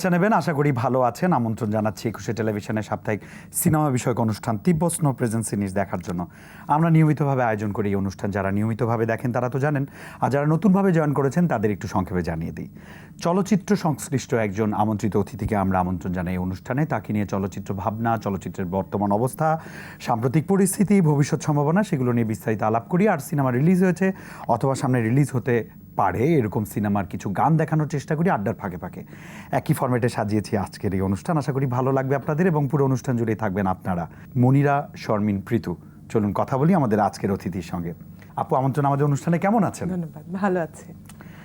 শুভেচ্ছা নেবেন। আশা করি ভালো আছেন। আমন্ত্রণ জানাচ্ছি একুশে টেলিভিশনের সাপ্তাহিক সিনেমা বিষয়ক অনুষ্ঠান তিব্ব স্নো প্রেজেন্স সিনিস দেখার জন্য। আমরা নিয়মিতভাবে আয়োজন করি এই অনুষ্ঠান। যারা নিয়মিতভাবে দেখেন তারা তো জানেন, আর যারা নতুনভাবে জয়েন করেছেন তাদের একটু সংক্ষেপে জানিয়ে দিই। চলচ্চিত্র সংশ্লিষ্ট একজন আমন্ত্রিত অতিথিকে আমরা আমন্ত্রণ জানাই এই অনুষ্ঠানে। তাকে নিয়ে চলচ্চিত্র ভাবনা, চলচ্চিত্রের বর্তমান অবস্থা, সাম্প্রতিক পরিস্থিতি, ভবিষ্যৎ সম্ভাবনা, সেগুলো নিয়ে বিস্তারিত আলাপ করি। আর সিনেমা রিলিজ হয়েছে অথবা সামনে রিলিজ হতে পারে এরকম সিনেমার কিছু গান দেখানোর চেষ্টা করি আড্ডার ফাঁকে ফাঁকে। একই ফরম্যাটে সাজিয়েছি আজকের এই অনুষ্ঠান। আশা করি ভালো লাগবে আপনাদের এবং পুরো অনুষ্ঠান জুড়েই থাকবেন আপনারা। মনিরা শর্মিন প্রীতু চলুন কথা বলি আমাদের আজকের অতিথির সঙ্গে। আপু আমন্ত্রণ আমাদের অনুষ্ঠানে কেমন আছেন? ধন্যবাদ ভালো আছে।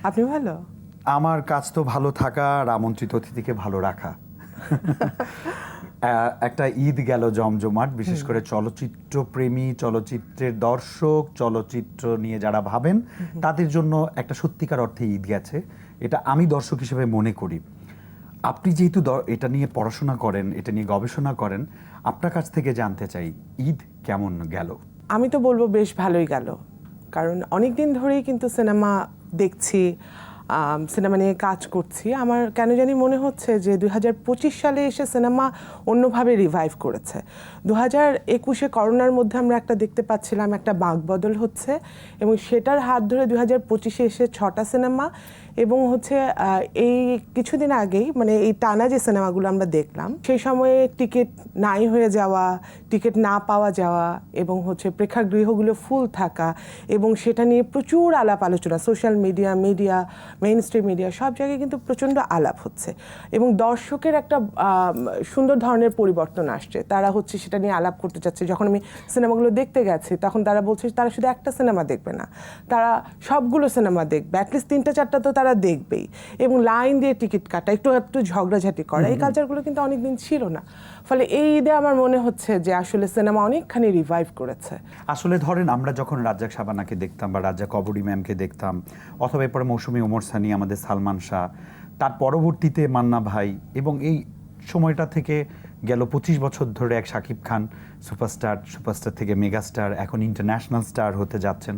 আপনি ভালো? আমার কাজ তো ভালো থাকা আর আমন্ত্রিত অতিথিকে ভালো রাখা। একটা ঈদ গেল জমজমাট বিশেষ করে চলচ্চিত্র প্রেমী চলচ্চিত্রের দর্শক চলচ্চিত্র নিয়ে যারা ভাবেন তাদের জন্য একটা সত্যিকার অর্থে ঈদ গেছে। এটা আমি দর্শক হিসেবে মনে করি। আপনি যেহেতু এটা নিয়ে পড়াশোনা করেন এটা নিয়ে গবেষণা করেন আপনার কাছ থেকে জানতে চাই ঈদ কেমন গেল? আমি তো বলব বেশ ভালোই গেল। কারণ অনেক দিন ধরেই কিন্তু সিনেমা দেখছি সিনেমা নিয়ে কাজ করছি। আমার কেন জানি মনে হচ্ছে যে দু হাজার পঁচিশ সালে এসে সিনেমা অন্যভাবে রিভাইভ করেছে। দু হাজার একুশে করোনার মধ্যে আমরা একটা দেখতে পাচ্ছিলাম, একটা বাঁক বদল হচ্ছে এবং সেটার হাত ধরে দু হাজার পঁচিশে এসে ছটা সিনেমা এবং হচ্ছে এই কিছুদিন আগেই মানে এই টানা যে সিনেমাগুলো আমরা দেখলাম, সেই সময়ে টিকিট নাই হয়ে যাওয়া, টিকিট না পাওয়া যাওয়া এবং হচ্ছে প্রেক্ষাগৃহগুলো ফুল থাকা এবং সেটা নিয়ে প্রচুর আলাপ আলোচনা, social media media mainstream media, সব জায়গায় কিন্তু প্রচণ্ড আলাপ হচ্ছে এবং দর্শকের একটা সুন্দর ধরনের পরিবর্তন আসছে। তারা হচ্ছে সেটা নিয়ে আলাপ করতে চাচ্ছে। যখন আমি সিনেমাগুলো দেখতে গেছি, তখন তারা বলছে তারা শুধু একটা সিনেমা দেখবে না, তারা সবগুলো সিনেমা দেখবে, অ্যাটলিস্ট তিনটা, চারটা তো তারা দেখবেই। এবং লাইন দিয়ে টিকিট কাটা একটু একটু ঝগড়াঝাটি করা এই কালচারগুলো কিন্তু অনেকদিন ছিল না। ফলে এই ঈদে আমার মনে হচ্ছে যে আসলে সিনেমা অনেকখানি রিভাইভ করেছে। আসলে ধরেন আমরা যখন রাজ্জাক সাবানাকে দেখতাম বা রাজ্জাক কবরী ম্যামকে দেখতাম অথবা এরপরে মৌসুমী ওমর সানি আমাদের সালমান শাহ তার পরবর্তীতে মান্না ভাই এবং এই সময়টা থেকে গেল পঁচিশ বছর ধরে এক শাকিব খান সুপারস্টার সুপারস্টার থেকে মেগাস্টার, এখন ইন্টারন্যাশনাল স্টার হতে যাচ্ছেন।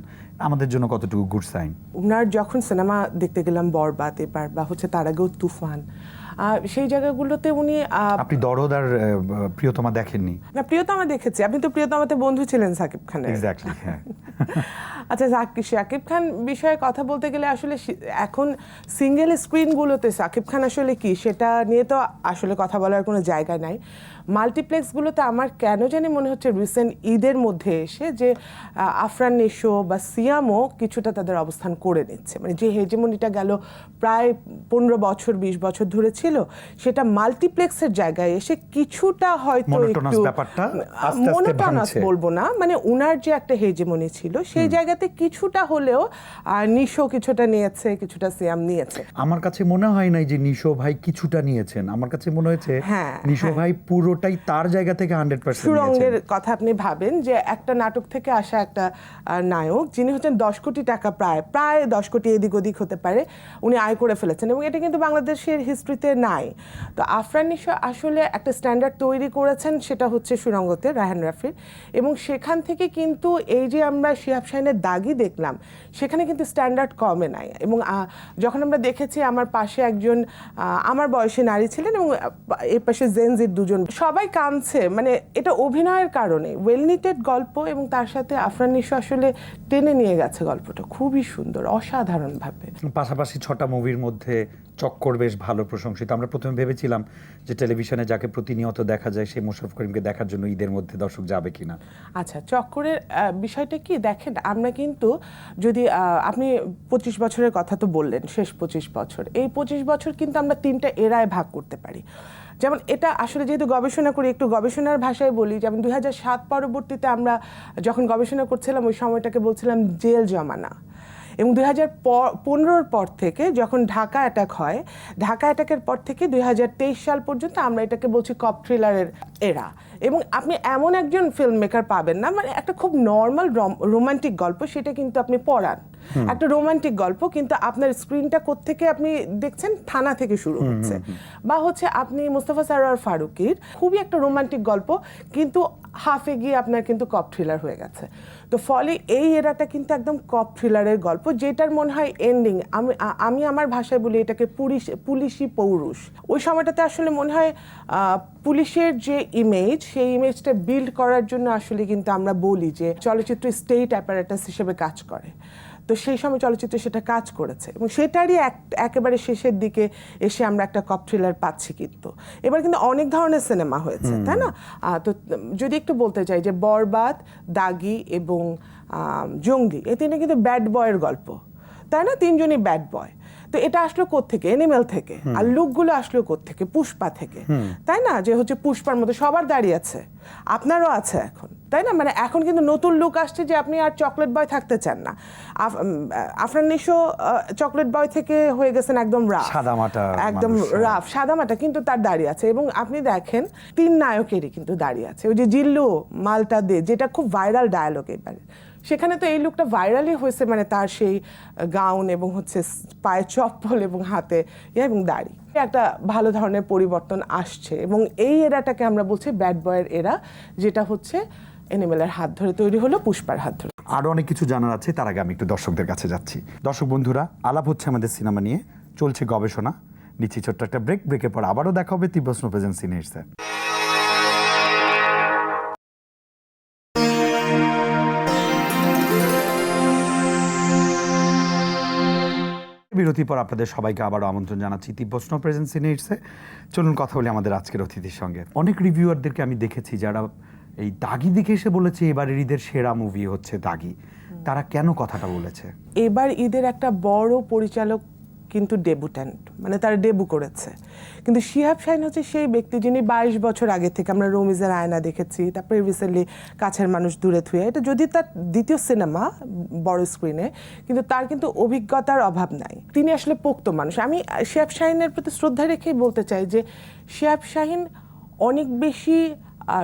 আমাদের জন্য কতটুকু গুড সাইন ওনার যখন সিনেমা দেখতে গেলাম বরবাদ এবার, বা হচ্ছে তার আগেও তুফান সেই জায়গাগুলোতে উনি আপনি দরদ আর প্রিয়তমা দেখেননি? না প্রিয়তমা দেখেছি। আপনি তো প্রিয়তমাতে বন্ধু ছিলেন সাকিব খানের। এক্স্যাক্টলি হ্যাঁ। আচ্ছা শাকিব খান বিষয়ে কথা বলতে গেলে আসলে এখন সিঙ্গেল স্ক্রিনগুলোতে সাকিব খান আসলে কি সেটা নিয়ে তো আসলে কথা বলার কোনো জায়গা নাই। মাল্টিপ্লেক্সগুলোতে আমার কেন জানি মনে হচ্ছে রিসেন্ট ঈদের মধ্যে এসে যে আফরান নিশো বা সিয়ামও কিছুটা তাদের অবস্থান করে নিচ্ছে। মানে যে হেজেমনিটা গেল প্রায় পনেরো বছর বিশ বছর ধরে ছিল সেটা মাল্টিপ্লেক্সের জায়গায় এসে কিছুটা হয়তো একটু মনোটনাস বলব না মানে উনার যে একটা হেজেমনি ছিল সেই জায়গাতে কিছুটা হলেও নিশো কিছুটা নিয়েছে কিছুটা সিয়াম নিয়েছে। আমার কাছে মনে হয় নাই যে নিশো ভাই কিছুটা নিয়েছেন। আমার কাছে মনে হয়েছে হ্যাঁ, নিশো ভাই পুরোটাই তার জায়গা থেকে হান্ড্রেড পার্সেন্ট সুরঙ্গের কথা আপনি ভাবেন যে একটা নাটক থেকে আসা একটা নায়ক যিনি হচ্ছেন দশ কোটি টাকা প্রায় প্রায় দশ কোটি এদিক ওদিক হতে পারে উনি আয় করে ফেলেছেন। এবং এটা কিন্তু বাংলাদেশের হিস্ট্রিতে নাই। তো আফরান নিশো আসলে একটা স্ট্যান্ডার্ড তৈরি করেছেন, সেটা হচ্ছে সুরঙ্গতে রায়হান রাফির। এবং সেখান থেকে কিন্তু এই যে আমরা শিহাব শাহিনের দাগি দেখলাম, সেখানে কিন্তু স্ট্যান্ডার্ড কমে নাই। এবং যখন আমরা দেখেছি আমার পাশে একজন আমার বয়সী নারী ছিলেন এবং এর পাশে জেনজির দুজন, সবাই কাঁদছে। মানে এটা অভিনয়ের কারণে ওয়েল নিটেড গল্প এবং তার সাথে আফরান নিশো আসলে টেনে নিয়ে গেছে গল্পটা। খুবই সুন্দর, অসাধারণভাবে। পাশাপাশি ছটা মুভির মধ্যে চক্কর বেশ ভালো প্রশংসিত। আমরা প্রথমে ভেবেছিলাম যে টেলিভিশনে যাকে প্রতিনিয়ত দেখা যায় সেই মোশারফ করিমকে দেখার জন্য ঈদের মধ্যে দর্শক যাবে কিনা। আচ্ছা চক্করের বিষয়টা কি? দেখেন, আমরা কিন্তু যদি আপনি পঁচিশ বছরের কথা তো বললেন, শেষ পঁচিশ বছর। এই পঁচিশ বছর কিন্তু আমরা তিনটা এরায় ভাগ করতে পারি। যেমন এটা আসলে যেহেতু গবেষণা করি, একটু গবেষণার ভাষায় বলি, যেমন দুই সাত পরবর্তীতে আমরা যখন গবেষণা করছিলাম, ওই সময়টাকে বলছিলাম জেল জমানা। এবং দুই হাজার পনেরোর পর থেকে যখন ঢাকা অ্যাটাক হয়, ঢাকা অ্যাটাকের পর থেকে দুই হাজার তেইশ সাল পর্যন্ত আমরা এটাকে বলছি কপ থ্রিলারের এরা এবং আপনি এমন একজন ফিল্ম মেকার পাবেন না মানে একটা খুব নর্মাল রোমান্টিক গল্প সেটা কিন্তু আপনি পড়ান। একটা রোমান্টিক গল্প কিন্তু আপনার স্ক্রিনটা থেকে আপনি দেখছেন? থানা থেকে শুরু হচ্ছে। বা হচ্ছে আপনি মুস্তফা সারোয়ার ফারুকির খুবই একটা রোমান্টিক গল্প কিন্তু হাফে গিয়ে আপনার কিন্তু কপ থ্রিলার হয়ে গেছে। তো ফলে এই এরাটা কিন্তু একদম কপ থ্রিলারের গল্প যেটার মনে হয় এন্ডিং আমি আমি আমার ভাষায় বলি এটাকে পুলিশ পুলিশি পৌরুষ। ওই সময়টাতে আসলে মনে হয় পুলিশের যে ইমেজ সেই ইমেজটা বিল্ড করার জন্য আসলে কিন্তু আমরা বলি যে চলচ্চিত্র স্টেট অ্যাপারেটাস হিসেবে কাজ করে। তো সেই সময় চলচ্চিত্রে সেটা কাজ করেছে এবং সেটারই এক একেবারে শেষের দিকে এসে আমরা একটা কপ থ্রিলার পাচ্ছি কিন্তু। এবার কিন্তু অনেক ধরনের সিনেমা হয়েছে তাই না? তো যদি একটু বলতে চাই যে বরবাদ দাগি এবং জঙ্গি এ তিনটে কিন্তু ব্যাড বয়ের গল্প। তাই না? তিনজনই ব্যাড বয় তো এটা আসলো থেকে এনিমেল থেকে। আর লুকগুলো আসলো থেকে পুষ্পা থেকে। তাই না? যে হচ্ছে পুষ্পার মধ্যে সবার দাঁড়িয়ে আছে। আপনারও আছে এখন। তাই না? মানে এখন কিন্তু নতুন লুক আসছে যে আপনি আর চকলেট বয় থাকতে চান না। আফরান নিশো চকলেট বয় থেকে হয়ে গেছেন একদম রাফ সাদামাটা একদম মানুষ, হ্যাঁ। রাফ সাদামাটা কিন্তু তার দাঁড়িয়ে আছে। এবং আপনি দেখেন তিন নায়কেরই কিন্তু দাঁড়িয়ে আছে। ওই যে জিল্লু মালটা দে যেটা খুব ভাইরাল ডায়ালগ এবারে। সেখানে তো এই লুকটা ভাইরালই হয়েছে মানে তার সেই গাউন এবং হচ্ছে পায়ে চপ্পল এবং হাতে এবং দাড়ি। একটা ভালো ধরনের পরিবর্তন আসছে এবং এই এরাটাকে আমরা বলছি ব্যাড বয়ের এরা যেটা হচ্ছে এনিমেলের হাত ধরে তৈরি হলো, পুষ্পার হাত ধরে। আরও অনেক কিছু জানার আছে, তার আগে আমি একটু দর্শকদের কাছে যাচ্ছি। দর্শক বন্ধুরা, আলাপ হচ্ছে আমাদের সিনেমা নিয়ে, চলছে গবেষণা। নিচ্ছি ছোট্ট একটা ব্রেক ব্রেকের পর আবারও দেখা হবে তিব্বস্ন প্রেজেন্ট সিনেটসে বিরতির পর আপনাদের সবাইকে আবারও আমন্ত্রণ জানাচ্ছি তিব্বস্ন প্রেজেন্ট সিনেটসে চলুন কথা বলি আমাদের আজকের অতিথির সঙ্গে। অনেক রিভিউয়ারদেরকে আমি দেখেছি যারা এই দাগি দিকে এসে বলেছে এবারের ঈদের সেরা মুভি হচ্ছে দাগি। তারা কেন কথাটা বলেছে? এবার ঈদের একটা বড় পরিচালক কিন্তু ডেবুট্যান্ট মানে তারা ডেবু করেছে। কিন্তু শিহাব শাহিন হচ্ছে সেই ব্যক্তি যিনি বাইশ বছর আগে থেকে আমরা রমিজের আয়না দেখেছি, তারপরে রিসেন্টলি কাছের মানুষ দূরে থুয়ে। এটা যদি তার দ্বিতীয় সিনেমা বড় স্ক্রিনে কিন্তু তার কিন্তু অভিজ্ঞতার অভাব নাই। তিনি আসলে পোক্ত মানুষ। আমি শিহাব শাহিনের প্রতি শ্রদ্ধা রেখেই বলতে চাই যে, শিহাব শাহিন অনেক বেশি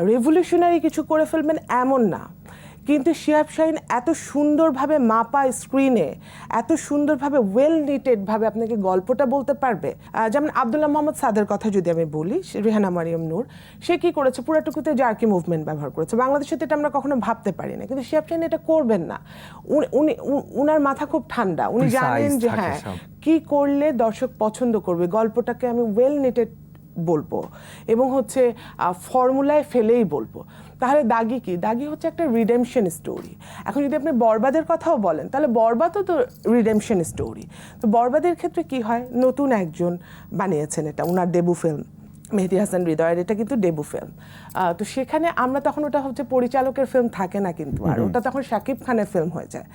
রেভলিউশনারি কিছু করে ফেলবেন এমন না। কিন্তু শিহাব শাহিন এত সুন্দরভাবে মাপা স্ক্রিনে এত সুন্দরভাবে ওয়েল নিটেডভাবে আপনাকে গল্পটা বলতে পারবে। যেমন আবদুল্লাহ মোহাম্মদ সাদের কথা যদি আমি বলি রেহানা মারিয়াম নূর সে কি করেছে? পুরাটুকুতে জার্কি মুভমেন্ট ব্যবহার করেছে। বাংলাদেশে তো এটা আমরা কখনো ভাবতে পারি না। কিন্তু শিহাব শাহিন এটা করবেন না। উনি- উনি উনার মাথা খুব ঠান্ডা। উনি জানেন যে হ্যাঁ। কি করলে দর্শক পছন্দ করবে? গল্পটাকে আমি ওয়েল নিটেড বলব। এবং হচ্ছে ফর্মুলায় ফেলেই বলব। তাহলে দাগি কি? দাগি হচ্ছে একটা রিডেমশন স্টোরি এখন যদি আপনি বরবাদের কথাও বলেন তাহলে বরবাদও তো রিডেমশন স্টোরি তো বরবাদের ক্ষেত্রে কি হয়? নতুন একজন বানিয়েছেন এটা ওনার ডেবু ফিল্ম মেহেদি হাসান হৃদয়ের এটা কিন্তু ডেবু ফিল্ম তো সেখানে আমরা তখন ওটা হচ্ছে পরিচালকের ফিল্ম থাকে না কিন্তু আর ওটা তখন শাকিব খানের ফিল্ম হয়ে যায়।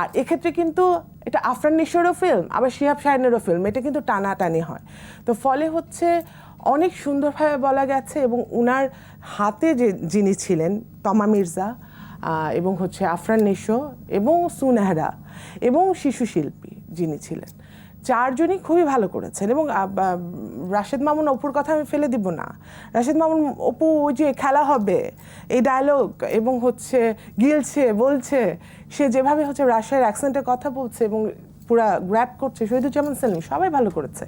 আর এক্ষেত্রে কিন্তু এটা আফরান নিশোরও ফিল্ম আবার শিহাব শাহিনেরও ফিল্ম এটা কিন্তু টানাটানি হয়। তো ফলে হচ্ছে অনেক সুন্দরভাবে বলা গেছে এবং উনার হাতে যে যিনি ছিলেন, তমা মির্জা এবং হচ্ছে আফরান নিশো এবং সুনেহরা এবং শিশু শিল্পী যিনি ছিলেন, চারজনই খুবই ভালো করেছেন। এবং রাশেদ মামুন অপুর কথা আমি ফেলে দিব না। রাশেদ মামুন অপু, ওই যে খেলা হবে, এই ডায়লগ এবং হচ্ছে গিলছে, বলছে, সে যেভাবে হচ্ছে রাশিয়ার অ্যাকসেন্টের কথা বলছে এবং পুরা গ্র্যাপ করছে শহীদুজ্জামান সেলিম সবাই ভালো করেছে।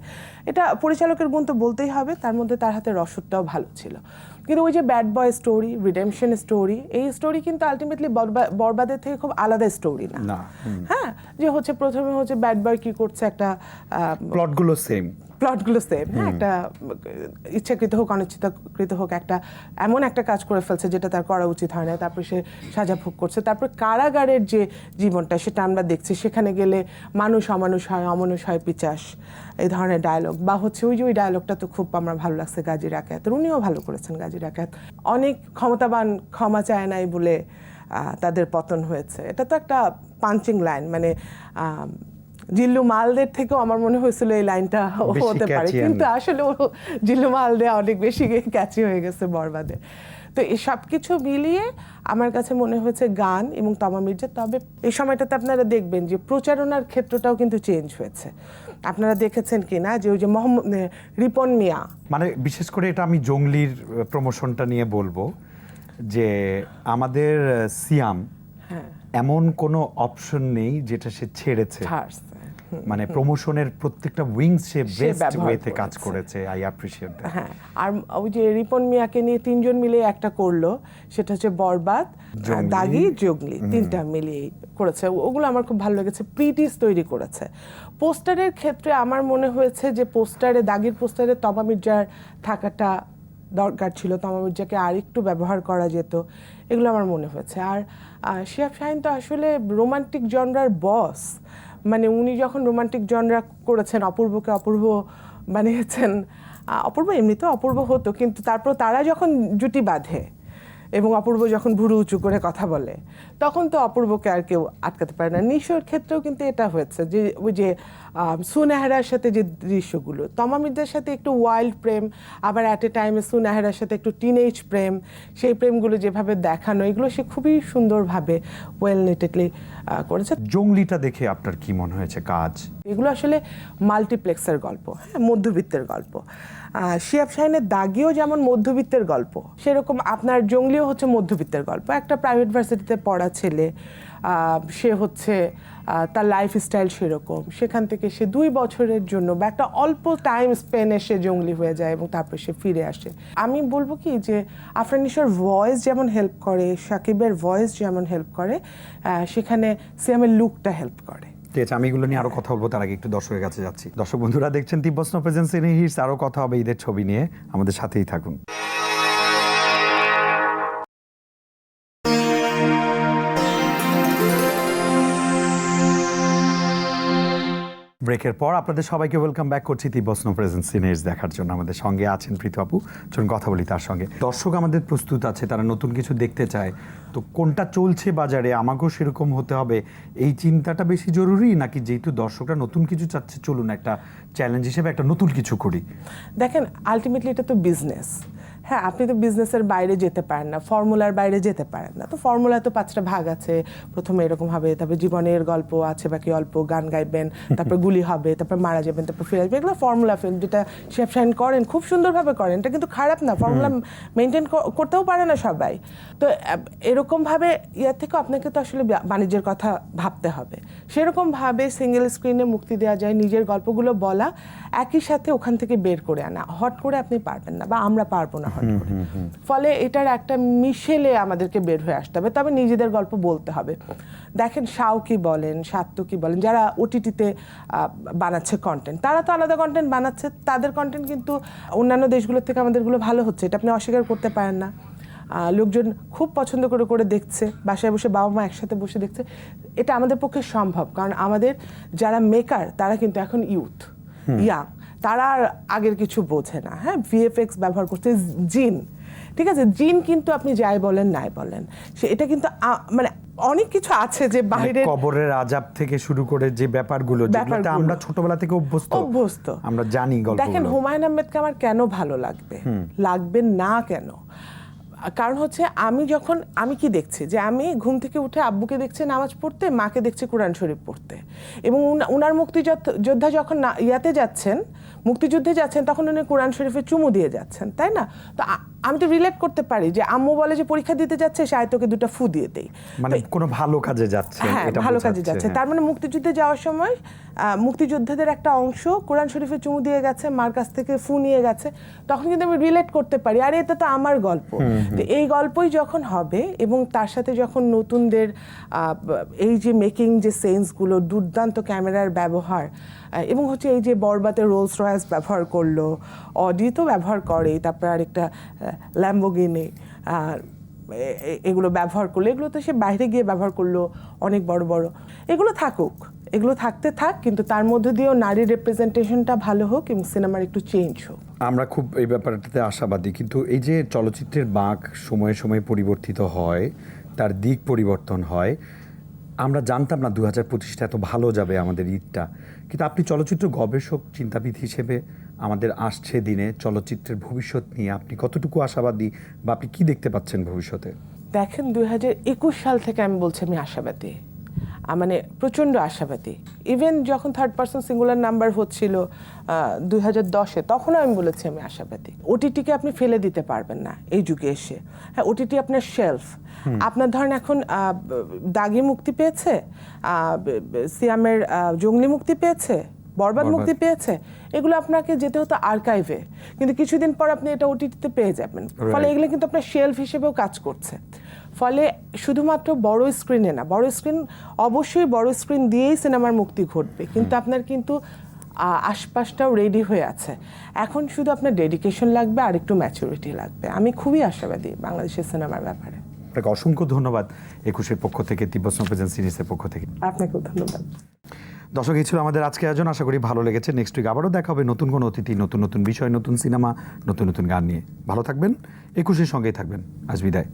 এটা পরিচালকের গুণ তো বলতেই হবে তার মধ্যে তার হাতে রসদটাও ভালো ছিল। কিন্তু ওই যে bad boy story redemption story এই স্টোরি কিন্তু আলটিমেটলি বরবাদের থেকে খুব আলাদা স্টোরি না। হ্যাঁ যে হচ্ছে প্রথমে হচ্ছে ব্যাড বয় কি করছে একটা প্লটগুলো সেম প্লটগুলো সেম হ্যাঁ একটা ইচ্ছাকৃত হোক অনিচ্ছাকৃত হোক একটা এমন একটা কাজ করে ফেলছে যেটা তার করা উচিত হয় না। তারপর সে সাজা ভোগ করছে। তারপর কারাগারের যে জীবনটা সেটা আমরা দেখছি। সেখানে গেলে মানুষ অমানুষ হয় অমানুষ হয় পিচাস এই ধরনের ডায়লগ বা হচ্ছে ওই যে ওই ডায়লগটা তো খুব আমার ভালো লাগছে গাজী রাকাত উনিও ভালো করেছেন গাজী রাকাত অনেক ক্ষমতাবান ক্ষমা চায় নাই বলে তাদের পতন হয়েছে। এটা তো একটা পাঞ্চিং লাইন মানে জিল্লু মালদের থেকেও আমার মনে হয়েছিল এই লাইনটা হতে পারে। কিন্তু আসলে জিল্লু মালদে অনেক বেশি ক্যাচি হয়ে গেছে বরবাদে। তো এই সব কিছু মিলিয়ে আমার কাছে মনে হয়েছে গান এবং তমা মির্জা। তবে এই সময়টাতে আপনারা দেখবেন যে প্রচারণার ক্ষেত্রটাও কিন্তু চেঞ্জ হয়েছে। আপনারা দেখেছেন কি না যে ওই যে মোহাম্মদ রিপন মিয়া। মানে বিশেষ করে এটা আমি জঙ্গলির প্রমোশনটা নিয়ে বলব যে আমাদের সিয়াম হ্যাঁ। এমন কোনো অপশন নেই যেটা সে ছাড়ছে। মানে প্রমোশনের প্রত্যেকটা উইংস সে বেস্ট ওয়েতে কাজ করেছে। আই অ্যাপ্রিশিয়েট হ্যাঁ আর ওই যে রিপন মিয়াকে নিয়ে তিনজন মিলে একটা করল সেটা হচ্ছে বরবাদ দাগি জগলি তিনটা মিলিয়ে করেছে। ওগুলো আমার খুব ভালো লেগেছে প্রিটিস তৈরি করেছে। পোস্টারের ক্ষেত্রে আমার মনে হয়েছে যে পোস্টারে দাগির পোস্টারে তমা মির্জার থাকাটা দরকার ছিল তমা মির্জাকে আর একটু ব্যবহার করা যেত এগুলো আমার মনে হয়েছে। আর শিহাব শাহিন তো আসলে রোমান্টিক জনরার বস মানে উনি যখন রোমান্টিক জনরা করেছেন, অপূর্বকে অপূর্ব বানিয়েছেন অপূর্ব এমনিতেও অপূর্ব হতো, কিন্তু তারপর তারা যখন জুটি বাঁধে এবং অপূর্ব যখন ভুরু উঁচু করে কথা বলে, তখন তো অপূর্বকে আর কেউ আটকাতে পারে না। নিশোর ক্ষেত্রেও কিন্তু এটা হয়েছে যে, ওই যে সুনেহারার সাথে যে দৃশ্যগুলো তমা মির্জার সাথে একটু ওয়াইল্ড প্রেম আবার অ্যাট এ টাইমে সুনেহারার সাথে একটু টিনেজ প্রেম সেই প্রেমগুলো যেভাবে দেখানো এগুলো সে খুবই সুন্দরভাবে ওয়েল নেটেডলি করেছে। জঙ্গলিটা দেখে আপনার কি মনে হয়েছে কাজ? এগুলো আসলে মাল্টিপ্লেক্সের গল্প হ্যাঁ মধ্যবিত্তের গল্প। শিয়াব শাহিনের দাগিও যেমন মধ্যবিত্তের গল্প সেরকম আপনার জঙ্গলিও হচ্ছে মধ্যবিত্তের গল্প। একটা প্রাইভেট ভার্সিটিতে পড়া ছেলে সে হচ্ছে তার লাইফ স্টাইল সেরকম। সেখান থেকে সে দুই বছরের জন্য বা একটা অল্প টাইম স্পেনে সে জঙ্গলি হয়ে যায় এবং তারপর সে ফিরে আসে। আমি বলব কি যে আফরানিশার ভয়েস যেমন হেল্প করে, সাকিবের ভয়েস যেমন হেল্প করে সেখানে সিয়ামের লুকটা হেল্প করে। ঠিক আছে, আমি এগুলো নিয়ে আরও কথা বলব, তার আগে একটু দর্শকের কাছে যাচ্ছি। দর্শক বন্ধুরা দেখছেন তিব্বস্ন প্রেজেন্স ইন হিটস আরও কথা হবে ঈদের ছবি নিয়ে। আমাদের সাথেই থাকুন। ব্রেকের পর আপনাদের সবাইকে ওয়েলকাম ব্যাক করছি তিব্বস্ন প্রেজেন্স সিনেজ দেখার জন্য। আমাদের সঙ্গে আছেন প্রীত আপু। চলুন কথা বলি তার সঙ্গে। দর্শক আমাদের প্রস্তুত আছে, তারা নতুন কিছু দেখতে চায়। তো কোনটা চলছে বাজারে, আমাকেও সেরকম হতে হবে, এই চিন্তাটা বেশি জরুরি? নাকি যেহেতু দর্শকরা নতুন কিছু চাচ্ছে, চলুন একটা চ্যালেঞ্জ হিসেবে একটা নতুন কিছু করি। দেখেন আলটিমেটলি এটা তো বিজনেস হ্যাঁ আপনি তো বিজনেসের বাইরে যেতে পারেন না ফর্মুলার বাইরে যেতে পারেন না। তো ফর্মুলা তো পাঁচটা ভাগ আছে। প্রথমে এরকম হবে তারপর জীবনের গল্প আছে বাকি অল্প গান গাইবেন তারপর গুলি হবে তারপর মারা যাবেন তারপর ফিরে আসবেন। এগুলো ফর্মুলা ফিল্ম যেটা শেফ শাইন করেন খুব সুন্দরভাবে করেন। এটা কিন্তু খারাপ না ফর্মুলা মেনটেন করতেও পারে না সবাই। তো এরকমভাবে ইয়ার থেকে আপনাকে তো আসলে বাণিজ্যের কথা ভাবতে হবে। সেরকমভাবে সিঙ্গেল স্ক্রিনে মুক্তি দেওয়া যায় নিজের গল্পগুলো বলা একই সাথে ওখান থেকে বের করে আনা। হট করে আপনি পারবেন না বা আমরা পারব না। হট করে। ফলে এটার একটা মিশেলে আমাদেরকে বের হয়ে আসতে হবে। তবে নিজেদের গল্প বলতে হবে। দেখেন শাও কি বলেন সাত্য কি বলেন যারা ওটিটিতে বানাচ্ছে কন্টেন্ট তারা তো আলাদা কন্টেন্ট বানাচ্ছে। তাদের কন্টেন্ট কিন্তু অন্যান্য দেশগুলোর থেকে আমাদেরগুলো ভালো হচ্ছে। এটা আপনি অস্বীকার করতে পারেন না। লোকজন খুব পছন্দ করে করে দেখছে বাসায় বসে বাবা মা একসাথে বসে দেখছে। এটা আমাদের পক্ষে সম্ভব। কারণ আমাদের যারা মেকার তারা কিন্তু এখন ইউথ ইয়াং তারা আর আগের কিছু বোঝে না। হ্যাঁ ভিএফএক্স ব্যবহার করছে জিন। ঠিক আছে? জিন কিন্তু আপনি যাই বলেন নাই বলেন। সে এটা কিন্তু মানে অনেক কিছু আছে যে মানে বাইরে কবরের আজাব থেকে শুরু করে যে ব্যাপারগুলো যেগুলোতে আমরা ছোটবেলা থেকে অভ্যস্ত অভ্যস্ত। আমরা জানি দেখেন হুমায়ুন আহমেদকে আমার কেন ভালো লাগবে? লাগবে না কেন? কারণ হচ্ছে আমি যখন, আমি কি দেখছি? যে আমি ঘুম থেকে উঠে আব্বুকে দেখছি নামাজ পড়তে, মাকে দেখছি কোরআন শরীফ পড়তে। এবং উনা- উনার মুক্তিযোদ্ধা যোদ্ধা যখন ইয়াতে যাচ্ছেন, মুক্তিযুদ্ধে যাচ্ছেন, তখন উনি কোরআন শরীফে চুমু দিয়ে যাচ্ছেন, তাই না? তো আমি তো রিলেট করতে পারি যে আম্মু বলে যে পরীক্ষা দিতে যাচ্ছে সাহিত্যকে দুটো ফু দিয়ে দেই মানে কোনো ভালো কাজে যাচ্ছে হ্যাঁ এটা ভালো কাজে যাচ্ছে। হ্যাঁ। তার মানে মুক্তিযুদ্ধে যাওয়ার সময় মুক্তিযোদ্ধাদের একটা অংশ কোরআন শরীফে চুমু দিয়ে গেছে মার কাছ থেকে ফু নিয়ে গেছে। তখন কিন্তু আমি রিলেট করতে পারি। আরে এটা তো আমার গল্প। তো এই গল্পই যখন হবে এবং তার সাথে যখন নতুনদের এই যে মেকিং যে সেন্সগুলো দুর্দান্ত ক্যামেরার ব্যবহার এবং হচ্ছে এই যে বরবাতে রোলস রয়েস ব্যবহার করল অডি তো ব্যবহার করে তারপর আরেকটা ল্যাম্বোগিনি আর এগুলো ব্যবহার করল। এগুলো তো সে বাইরে গিয়ে ব্যবহার করল অনেক বড় বড়। এগুলো থাকুক। এগুলো থাকতে থাক, কিন্তু তার মধ্যে দিয়েও নারী রিপ্রেজেন্টেশনটা ভালো হোক এবং সিনেমার একটু চেঞ্জ হোক। আমরা খুব এই ব্যাপারটাতে আশাবাদী, কিন্তু এই যে চলচ্চিত্রের বাঁক সময়ে সময়ে পরিবর্তিত হয়, তার দিক পরিবর্তন হয়, আমরা জানতাম না দু হাজার পঁচিশটা এত ভালো যাবে আমাদের ঈদটা। কিন্তু আপনি চলচ্চিত্র গবেষক, চিন্তাবিদ হিসেবে আমাদের আসছে দিনে চলচ্চিত্রের ভবিষ্যৎ নিয়ে। আপনি কতটুকু আশাবাদী বা আপনি কি দেখতে পাচ্ছেন ভবিষ্যতে? দেখেন দুই হাজার একুশ সাল থেকে আমি বলছি আমি আশাবাদী। মানে প্রচণ্ড আশাবাদী। ইভেন যখন থার্ড পার্সন সিঙ্গুলার নাম্বার হচ্ছিল দুই হাজার দশে তখনও আমি বলেছি আমি আশাবাদী। ওটিটিকে আপনি ফেলে দিতে পারবেন না এই যুগে এসে। হ্যাঁ ওটিটি আপনার শেলফ আপনার ধরেন এখন দাগি মুক্তি পেয়েছে? সিয়ামের জঙ্গলি মুক্তি পেয়েছে? বরবাদ মুক্তি পেয়েছে এগুলো আপনাকে যেতে হতো আর্কাইভে কিন্তু কিছুদিন পর আপনি এটা ওটিটিতে পেয়ে যাবেন। ফলে এগুলো কিন্তু আপনার শেলফ হিসেবেও কাজ করছে। ফলে শুধুমাত্র বড় স্ক্রিনে না বড় স্ক্রিন অবশ্যই বড় স্ক্রিন দিয়েই সিনেমার মুক্তি ঘটবে। কিন্তু আপনার কিন্তু আশপাশটাও রেডি হয়ে আছে। এখন শুধু আপনার ডেডিকেশন লাগবে আর একটু ম্যাচুরিটি লাগবে। আমি খুবই আশাবাদী বাংলাদেশের সিনেমার ব্যাপারে। আপনাকে অসংখ্য ধন্যবাদ একুশের পক্ষ থেকে তিব্বত প্রেজেন্ট সিরিজের পক্ষ থেকে। আপনাকেও ধন্যবাদ। দর্শক, এই ছিল আমাদের আজকে আয়োজন। আশা করি ভালো লেগেছে। নেক্সট উইক আবারও দেখা হবে নতুন কোনো অতিথি, নতুন নতুন বিষয়, নতুন সিনেমা, নতুন নতুন গান নিয়ে। ভালো থাকবেন, একুশের সঙ্গেই থাকবেন। আজ বিদায়।